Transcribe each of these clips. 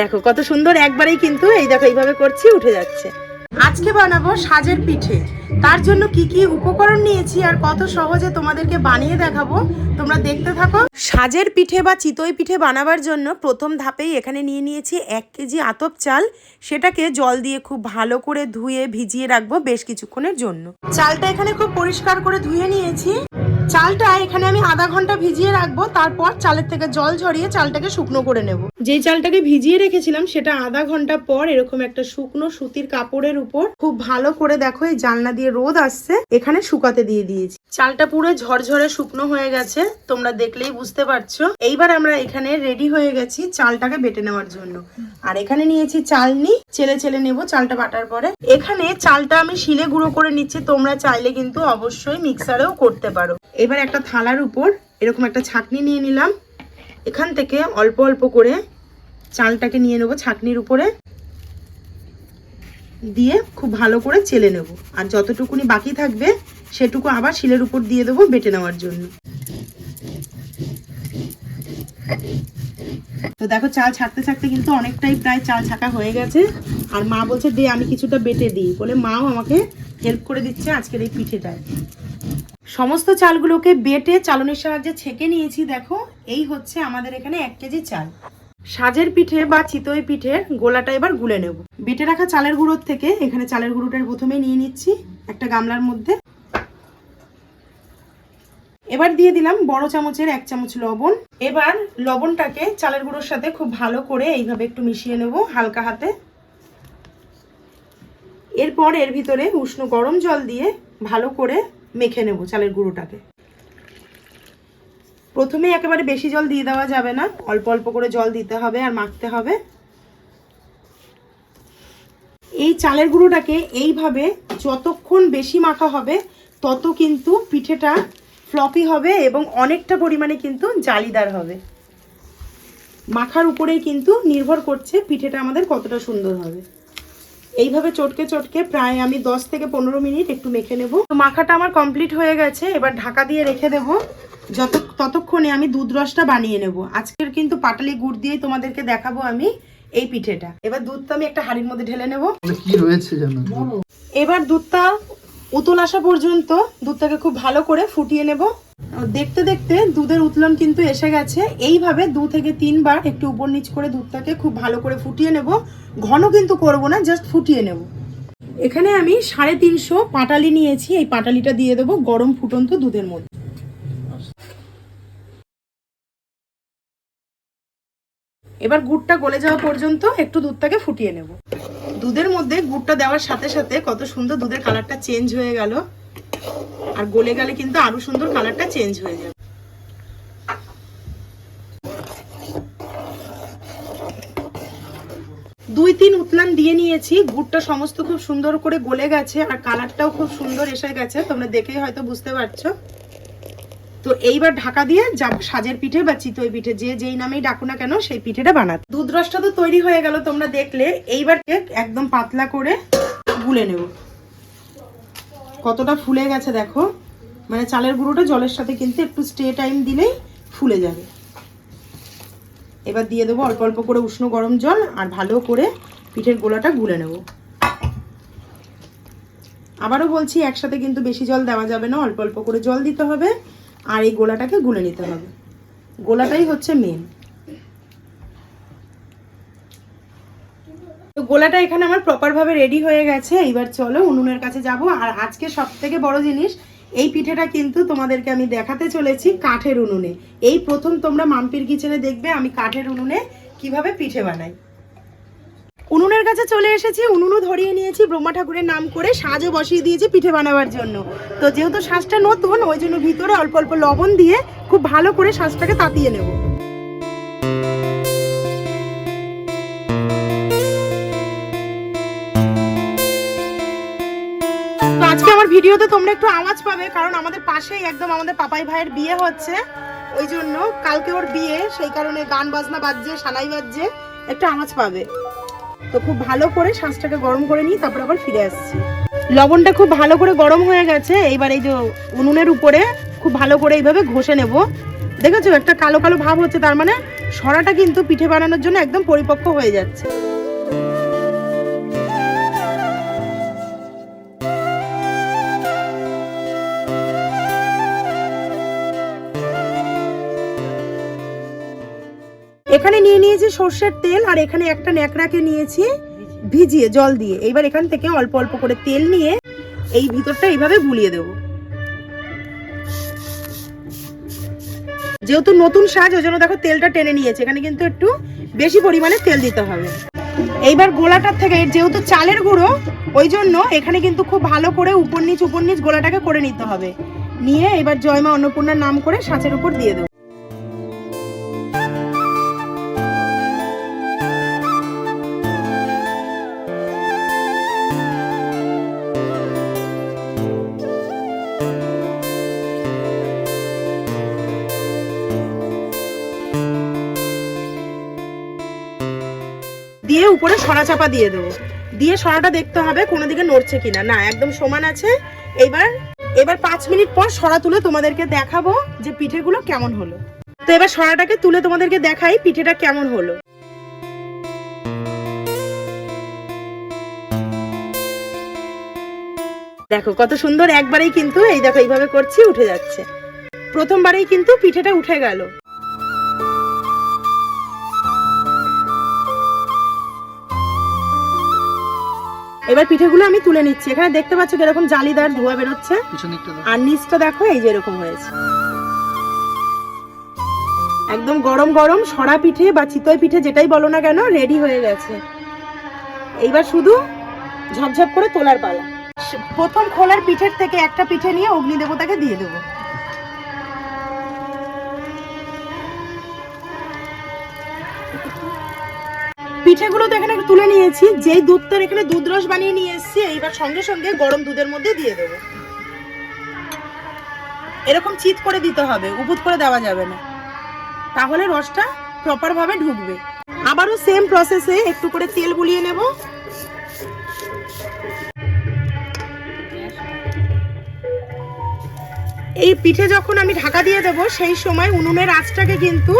দেখো, কত সুন্দর একবারেই কিন্তু এই দেখো, এইভাবে করছি, উঠে যাচ্ছে। আজকে বানাবো সাজের পিঠে। তার জন্য কি কি উপকরণ নিয়েছি আর কত সহজে তোমাদেরকে বানিয়ে দেখাবো, তোমরা দেখতে থাকো। সাজের পিঠে বা চিতই পিঠে বানাবার জন্য প্রথম ধাপেই এখানে নিয়ে নিয়েছি এক কেজি আতপ চাল। সেটাকে জল দিয়ে খুব ভালো করে ধুয়ে ভিজিয়ে রাখব বেশ কিছুক্ষণের জন্য। চালটা এখানে খুব পরিষ্কার করে ধুয়ে নিয়েছি। চালটা এখানে আমি আধা ঘণ্টা ভিজিয়ে রাখব, তারপর চালের থেকে জল ঝরিয়ে চালটাকে শুকনো করে নেব। যেই চালটাকে ভিজিয়ে রেখেছিলাম, সেটা আধা ঘণ্টা পর এরকম একটা শুকনো সুতির কাপড়ের উপর খুব ভালো করে দেখো, এই জানলা দিয়ে রোদ আসছে, এখানে শুকাতে দিয়ে দিয়েছি। চালটা পুরো ঝরঝরে শুকনো হয়ে গেছে, তোমরা দেখলেই বুঝতে পারছ। এইবার আমরা এখানে রেডি হয়ে গেছি চালটাকে বেটে নেওয়ার জন্য। আর এখানে নিয়েছি চালনি, চেলে চেলে নেব চালটা বাটার পরে। এখানে চালটা আমি শিলে গুঁড়ো করে নিচ্ছি, তোমরা চাইলে কিন্তু অবশ্যই মিক্সারেও করতে পারো। এবার একটা থালার উপর এরকম একটা ছাকনি নিয়ে নিলাম। এখান থেকে অল্প অল্প করে চালটাকে নিয়ে নেব ছাকনির উপরে। দিয়ে খুব ভালো করে চেলে নেব। আর যতটুকুনি বাকি থাকবে, সেটুকু আবার শিলের উপর দিয়ে দেবো বেটে নেওয়ার জন্য। তো দেখো, চাল ছাকতে ছাকতে কিন্তু অনেকটাই প্রায় চাল ছাকা হয়ে গেছে। আর মা বলছে, দে, আমি কিছুটা বেটে দিই। বলে মাও আমাকে হেল্প করে দিচ্ছে আজকের এই পিঠেটায়। সমস্ত চালগুলোকে বেটে চালনের সাহায্যে ছেঁকে নিয়েছি, দেখো। এই হচ্ছে আমাদের এখানে এক কেজি চাল। সাজের পিঠে বা চিতই পিঠের গোলাটা এবার গুলে নেব। বেটে রাখা চালের গুঁড়োর থেকে এখানে চালের গুঁড়োটা প্রথমে নিয়ে নিচ্ছি একটা গামলার মধ্যে। এবার দিয়ে দিলাম বড় চামচের এক চামচ লবণ। এবার লবণটাকে চালের গুঁড়োর সাথে খুব ভালো করে এইভাবে একটু মিশিয়ে নেব হালকা হাতে। এরপর এর ভিতরে উষ্ণ গরম জল দিয়ে ভালো করে মেখে নেব চালের গুঁড়োটাকে। প্রথমে একেবারে বেশি জল দিয়ে দেওয়া যাবে না। অল্প অল্প করে জল দিতে হবে আর মাখতে হবে। এই চালের গুঁড়োটাকে এইভাবে যতক্ষণ বেশি মাখা হবে, তত কিন্তু পিঠেটা ফ্লপি হবে এবং অনেকটা পরিমাণে কিন্তু জালিদার হবে। মাখার উপরেই কিন্তু নির্ভর করছে পিঠেটা আমাদের কতটা সুন্দর হবে। এইভাবে চটকে চটকে প্রায় আমি 10 থেকে পনেরো মিনিট একটু মেখে নেব। মাখাটা আমার কমপ্লিট হয়ে গেছে, এবার ঢাকা দিয়ে রেখে দেব। যত ততক্ষণে আমি দুধ রসটা বানিয়ে নেব। আজকের কিন্তু পাটালি গুড় দিয়েই তোমাদেরকে দেখাবো আমি এই পিঠেটা। এবার দুধটা আমি একটা হাঁড়ির মধ্যে ঢেলে নেব। কি রয়েছে জানো এবার দুধটা উতল আসা পর্যন্ত দুধটাকে খুব ভালো করে ফুটিয়ে নেব। দেখতে দেখতে দুধের উতলন কিন্তু এসে গেছে। এইভাবে দু থেকে তিনবার একটু উপর নিচ করে দুধটাকে খুব ভালো করে ফুটিয়ে নেব। ঘন কিন্তু করব না জাস্ট ফুটিয়ে নেব। এখানে আমি সাড়ে তিনশো পাটালি নিয়েছি। এই পাটালিটা দিয়ে দেবো গরম ফুটন্ত দুধের মধ্যে। এবার গুড়টা গলে যাওয়া পর্যন্ত একটু দুধটাকে ফুটিয়ে নেব। দুধের মধ্যে গুড়টা দেওয়ার সাথে সাথে কত সুন্দর দুধের কালারটা চেঞ্জ হয়ে গেল। আর গলে গেলে কিন্তু আরও সুন্দর কালারটা চেঞ্জ হয়ে যাবে। দুই তিন উতলান দিয়ে নিয়েছি, গুড়টা সমস্ত খুব সুন্দর করে গলে গেছে আর কালারটাও খুব সুন্দর এসে গেছে, তোমরা দেখেই হয়তো বুঝতে পারছ। তো এইবার ঢাকা দিয়ে সাজের পিঠে বা চিতই পিঠে, যে যেই নামেই ডাকো না কেন সেই পিঠেটা বানাতে। দুধ রসটা তো তৈরি হয়ে গেল, তোমরা দেখলে। এইবার একদম পাতলা করে গুলে নেব। কতটা ফুলে গেছে দেখো। মানে চালের গুঁড়োটা জলের সাথে কিন্তু একটু স্টে টাইম দিলেই ফুলে যাবে। এবার দিয়ে দেবো অল্প অল্প করে উষ্ণ গরম জল আর ভালো করে পিঠের গোলাটা গুলে নেব। আবারও বলছি, একসাথে কিন্তু বেশি জল দেওয়া যাবে না, অল্প অল্প করে জল দিতে হবে। আর এই গোলাটাকে গুলে নিতে হবে। গোলাটাই হচ্ছে মেন তো গোলাটা এখানে আমার প্রপার ভাবে রেডি হয়ে গেছে। এইবার চলো উনুনের কাছে যাব। আর আজকে সব থেকে বড় জিনিস, এই পিঠেটা কিন্তু তোমাদেরকে আমি দেখাতে চলেছি কাঠের উনুনে। এই প্রথম তোমরা মাম্পির কিচেনে দেখবে আমি কাঠের উনুনে কীভাবে পিঠে বানাই। উনুনের কাছে চলে এসেছি, উনুনও ধরিয়ে নিয়েছি, ব্রহ্মা ঠাকুরের নাম করে সাজও বসিয়ে দিয়েছি পিঠে বানাবার জন্য। তো যেহেতু শ্বাসটা নতুন, ওই জন্য ভিতরে অল্প অল্প লবণ দিয়ে খুব ভালো করে শ্বাসটাকে তাতিয়ে নেব। আজকে আমার ভিডিওতে তোমরা একটু আওয়াজ পাবে, কারণ আমাদের পাশেই একদম আমাদের পাপাই ভাইয়ের বিয়ে হচ্ছে। ওই জন্য কালকে ওর বিয়ে, সেই কারণে গান বাজনা বাজছে সানাই বাজছে, একটু আওয়াজ পাবে। তো খুব ভালো করে শাঁসটাকে গরম করে নিই তারপর আবার ফিরে আসছি। লবণটা খুব ভালো করে গরম হয়ে গেছে, এইবার এই যে উনুনের উপরে খুব ভালো করে এইভাবে ঘষে নেব। দেখেছ, একটা কালো কালো ভাব হচ্ছে, তার মানে সরাটা কিন্তু পিঠে বানানোর জন্য একদম পরিপক্ক হয়ে যাচ্ছে। এখানে নিয়ে নিয়েছি সর্ষের তেল আর এখানে একটা ন্যাকড়াকে নিয়েছি ভিজিয়ে, জল দিয়ে। এইবার এখান থেকে অল্প অল্প করে তেল নিয়ে এই ভিতরটা এইভাবে বুলিয়ে দেব। যেহেতু নতুন সাজ, ওই জন্য দেখো তেলটা টেনে নিয়েছে। এখানে কিন্তু একটু বেশি পরিমাণে তেল দিতে হবে। এইবার গোলাটার থেকে যেহেতু চালের গুঁড়ো, ওই জন্য এখানে কিন্তু খুব ভালো করে উপর নিচ উপর নিচ গোলাটাকে করে নিতে হবে। নিয়ে এবার জয়মা অন্নপূর্ণার নাম করে সাঁচের উপর দিয়ে দেবো। দিয়ে উপরে সরা চাপা দিয়ে দেবো। দিয়ে সরাটা দেখতে হবে কোনো দিকে নড়ছে কিনা। না, একদম সমান আছে। এবার এবার পাঁচ মিনিট পর সরা তুলে তোমাদেরকে দেখাবো যে পিঠেগুলো কেমন হলো। তো এবার সরাটাকে তুলে তোমাদেরকে দেখাই পিঠেটা কেমন হলো। দেখো, কত সুন্দর একবারেই কিন্তু এই দেখো এইভাবে করছি, উঠে যাচ্ছে। প্রথমবারেই কিন্তু পিঠেটা উঠে গেল। এবার পিঠেগুলো আমি তুলে নিচ্ছি। এখানে দেখতে পাচ্ছ কীরকম জালিদার ধোয়া বেরোচ্ছে। আর নিচটা দেখো এই যে এরকম হয়েছে। একদম গরম গরম সরা পিঠে বা চিতই পিঠে যেটাই বলো না কেন রেডি হয়ে গেছে। এইবার শুধু ঝপঝপ করে তোলার পালা। প্রথম খোলার পিঠের থেকে একটা পিঠে নিয়ে অগ্নি দেবতাকে দিয়ে দেবো। পিঠেগুলো তো এখানে তুলে নিয়েছি, যেই দুধটার এখানে দুধ রস বানিয়ে নিয়ে এসেছি, এইবার সঙ্গে সঙ্গে গরম দুধের মধ্যে দিয়ে দেবো। এরকম চিত করে দিতে হবে উপুত করে দেওয়া যাবে না। তাহলে রসটা প্রপার ভাবে ঢুকবে। আবারও সেম প্রসেসে একটু করে তেল গুলিয়ে নেব। এই পিঠে যখন আমি ঢাকা দিয়ে দেব, সেই সময় উনুনের আঁচটাকে কিন্তু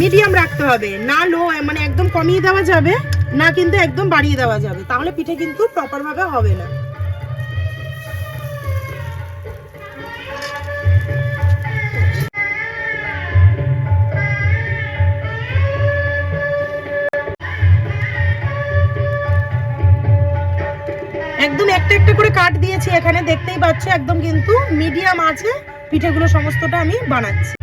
মিডিয়াম রাখতে হবে। না লো মানে একদম কমিয়ে দেওয়া যাবে, না কিন্তু একদম বাড়িয়ে দেওয়া যাবে। তাহলে পিঠে কিন্তু প্রপার ভাবে হবে না। একদম একটা একটা করে কাট দিয়েছি এখানে, দেখতেই পাচ্ছ, একদম কিন্তু মিডিয়াম আছে। পিঠেগুলো সমস্তটা আমি বানাচ্ছি।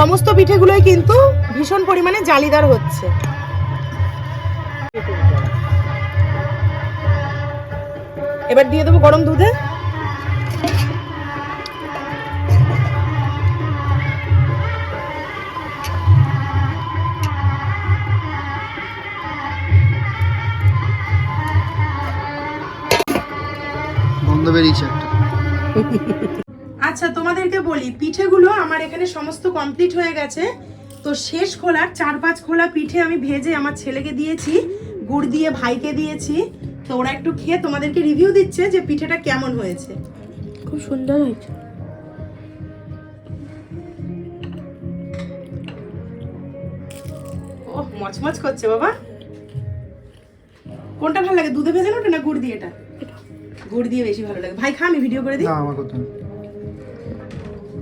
সমস্ত পিঠেগুলোই কিন্তু ভীষণ পরিমাণে জালিদার হচ্ছে। এবার দিয়ে দেবো গরম দুধে। গন্ধ বেরিয়েছে একটা। আচ্ছা তোমাদেরকে বলি পিঠেগুলো আমার এখানে সমস্ত কমপ্লিট হয়ে গেছে। তো শেষ খোলার চার পাঁচ খোলা পিঠে আমি ভেজে আমার ছেলেকে দিয়েছি গুড় দিয়ে ভাইকে দিয়েছি। তো ওরা একটু খেয়ে তোমাদেরকে রিভিউ দিচ্ছে যে পিঠেটা কেমন হয়েছে। খুব সুন্দর হয়েছে। ও মচমচ করছে বাবা। কোনটা ভালো লাগে দুধে ভেজানোটা না গুড় দিয়ে এটা? গুড় দিয়ে বেশি ভালো লাগে। ভাই খা আমি ভিডিও করে দিই। না আমার কথা।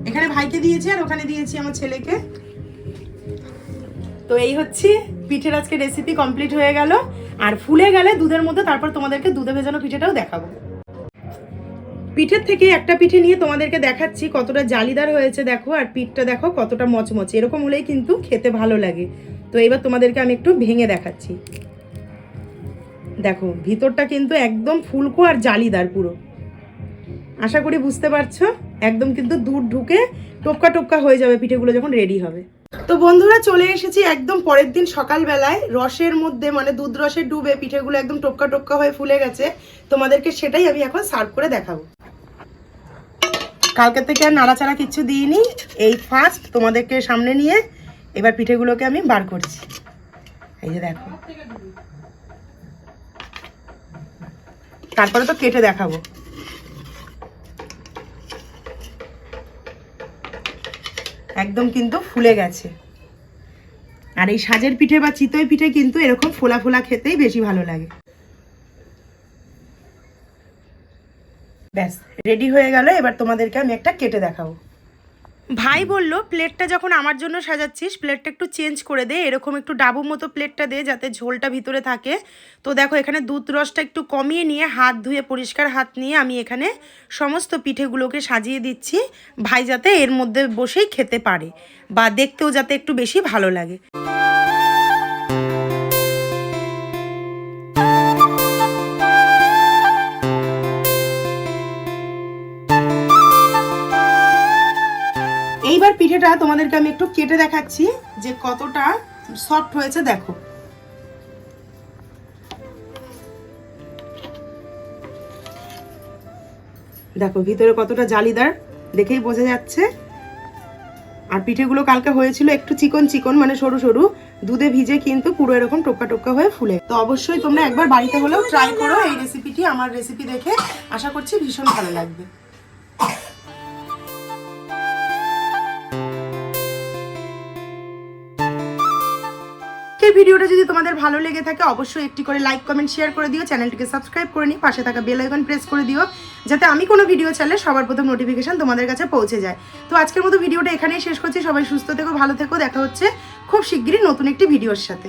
এখানে ভাইকে দিয়েছি আর ওখানে দিয়েছি আমার ছেলেকে। তো এই হচ্ছে পিঠের আজকে রেসিপি কমপ্লিট হয়ে গেল। আর ফুলে গেলে দুধের মধ্যে তারপর তোমাদেরকে দুধে ভেজানো পিঠেটাও দেখাবো। পিঠের থেকে একটা পিঠে নিয়ে তোমাদেরকে দেখাচ্ছি কতটা জালিদার হয়েছে দেখো, আর পিঠটা দেখো কতটা মচমচে। এরকম হলেই কিন্তু খেতে ভালো লাগে। তো এবার তোমাদেরকে আমি একটু ভেঙে দেখাচ্ছি। দেখো, ভিতরটা কিন্তু একদম ফুলকো আর জালিদার পুরো। আশা করি বুঝতে পারছ? একদম কিন্তু দুধ ঢুকে টোপকা টোপকা হয়ে যাবে, পিঠেগুলো যখন রেডি হবে। তো বন্ধুরা, চলে এসেছি একদম পরের দিন সকালবেলায়। রসের মধ্যে মানে দুধ রসে ডুবে পিঠেগুলো একদম টোপকা টোপকা হয়ে ফুলে গেছে। তোমাদেরকে সেটাই আমি এখন সার্ভ করে দেখাবো। কালকে থেকে আর নাড়াচাড়া কিছু দিইনি। এই ফার্স্ট তোমাদেরকে সামনে নিয়ে এবার পিঠেগুলোকে আমি বার করছি। এই যে দেখো। তারপরে তো কেটে দেখাবো। একদম কিন্তু ফুলে গেছে। আর এই সাজের পিঠে বা চিতই পিঠে কিন্তু এরকম ফোলা ফোলা খেতেই বেশি ভালো লাগে। ব্যাস রেডি হয়ে গেল, এবার তোমাদেরকে আমি একটা কেটে দেখাবো। ভাই বলল প্লেটটা যখন আমার জন্য সাজাচ্ছিস প্লেটটা একটু চেঞ্জ করে দে এরকম একটু ডাবু মতো প্লেটটা দে যাতে ঝোলটা ভিতরে থাকে। তো দেখো এখানে দুধ রসটা একটু কমিয়ে নিয়ে হাত ধুয়ে পরিষ্কার হাত নিয়ে আমি এখানে সমস্ত পিঠেগুলোকে সাজিয়ে দিচ্ছি ভাই যাতে এর মধ্যে বসেই খেতে পারে বা দেখতেও যাতে একটু বেশি ভালো লাগে। পিঠেটা তোমাদেরকে আমি একটু কেটে দেখাচ্ছি যে কতটা সফট হয়েছে, দেখো। দেখো, ভিতরে কতটা জালিদার, দেখেই বোঝা যাচ্ছে। আর পিঠেগুলো কালকে হয়েছিল একটু চিকন চিকন মানে সরু সরু, দুধে ভিজে কিন্তু পুরো এরকম টোকা টোকা হয়ে ফুলে। তো অবশ্যই তোমরা একবার বাড়িতে হলেও ট্রাই করো এই রেসিপিটি আমার রেসিপি দেখে। আশা করছি ভীষণ ভালো লাগবে। এই ভিডিওটা যদি তোমাদের ভালো লেগে থাকে, অবশ্যই একটি করে লাইক কমেন্ট শেয়ার করে দিও। চ্যানেলটিকে সাবস্ক্রাইব করে নিই পাশে থাকা বেল আইকন প্রেস করে দিও, যাতে আমি কোনো ভিডিও চাইলে সবার প্রথম নোটিফিকেশন তোমাদের কাছে পৌঁছে যায়। তো আজকের মতো ভিডিওটা এখানেই শেষ করছি। সবাই সুস্থ থেকো, ভালো থেকো। দেখা হচ্ছে খুব শিগগিরই নতুন একটি ভিডিওর সাথে।